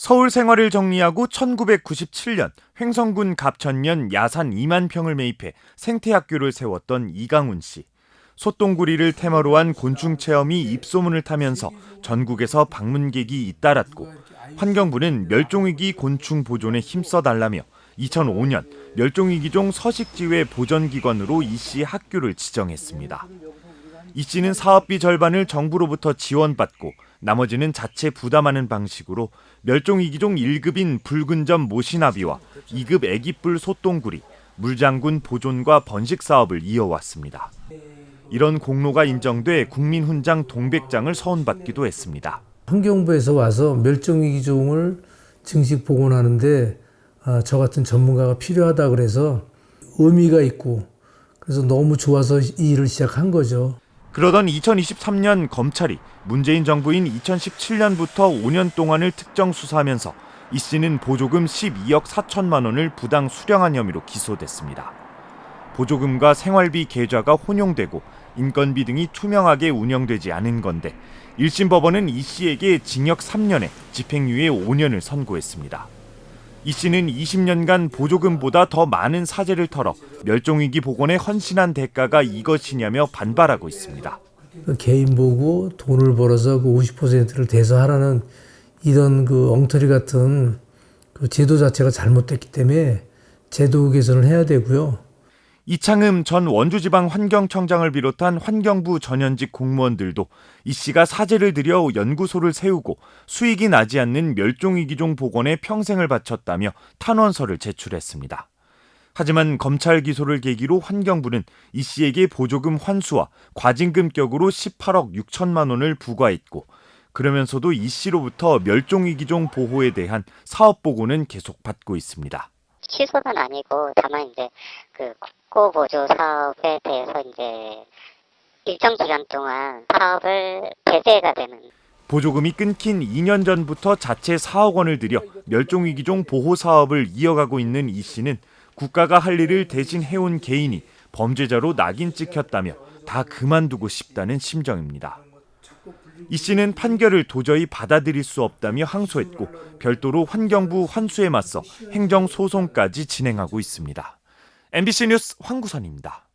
서울 생활을 정리하고 1997년 횡성군 갑천년 야산 2만 평을 매입해 생태학교를 세웠던 이강훈 씨. 소똥구리를 테마로 한 곤충 체험이 입소문을 타면서 전국에서 방문객이 잇따랐고 환경부는 멸종위기 곤충 보존에 힘써달라며 2005년 멸종위기종 서식지회 보전기관으로 이 씨 학교를 지정했습니다. 이 씨는 사업비 절반을 정부로부터 지원받고 나머지는 자체 부담하는 방식으로 멸종위기종 1급인 붉은점 모시나비와 2급 애기뿔 소똥구리, 물장군 보존과 번식 사업을 이어왔습니다. 이런 공로가 인정돼 국민훈장 동백장을 서운받기도 했습니다. 환경부에서 와서 멸종위기종을 증식 복원하는데 아, 저 같은 전문가가 필요하다 그래서 의미가 있고 그래서 너무 좋아서 이 일을 시작한 거죠. 그러던 2023년 검찰이 문재인 정부인 2017년부터 5년 동안을 특정 수사하면서 이 씨는 보조금 12억 4천만 원을 부당 수령한 혐의로 기소됐습니다. 보조금과 생활비 계좌가 혼용되고 인건비 등이 투명하게 운영되지 않은 건데 1심 법원은 이 씨에게 징역 3년에 집행유예 5년을 선고했습니다. 이 씨는 20년간 보조금보다 더 많은 사재를 털어 멸종위기 복원에 헌신한 대가가 이것이냐며 반발하고 있습니다. 그 개인 보고 돈을 벌어서 그 50%를 대서하라는 이런 그 엉터리 같은 그 제도 자체가 잘못됐기 때문에 제도 개선을 해야 되고요. 이창흠 전 원주지방환경청장을 비롯한 환경부 전현직 공무원들도 이 씨가 사재를 들여 연구소를 세우고 수익이 나지 않는 멸종위기종 복원에 평생을 바쳤다며 탄원서를 제출했습니다. 하지만 검찰 기소를 계기로 환경부는 이 씨에게 보조금 환수와 과징금 격으로 18억 6천만 원을 부과했고 그러면서도 이 씨로부터 멸종위기종 보호에 대한 사업 보고는 계속 받고 있습니다. 취소는 아니고 다만 이제 그 국고 보조 사업에 대해서 이제 일정 기간 동안 사업을 배제가 되는 보조금이 끊긴 2년 전부터 자체 4억 원을 들여 멸종위기종 보호 사업을 이어가고 있는 이 씨는 국가가 할 일을 대신 해온 개인이 범죄자로 낙인 찍혔다며 다 그만두고 싶다는 심정입니다. 이 씨는 판결을 도저히 받아들일 수 없다며 항소했고 별도로 환경부 환수에 맞서 행정소송까지 진행하고 있습니다. MBC 뉴스 황구선입니다.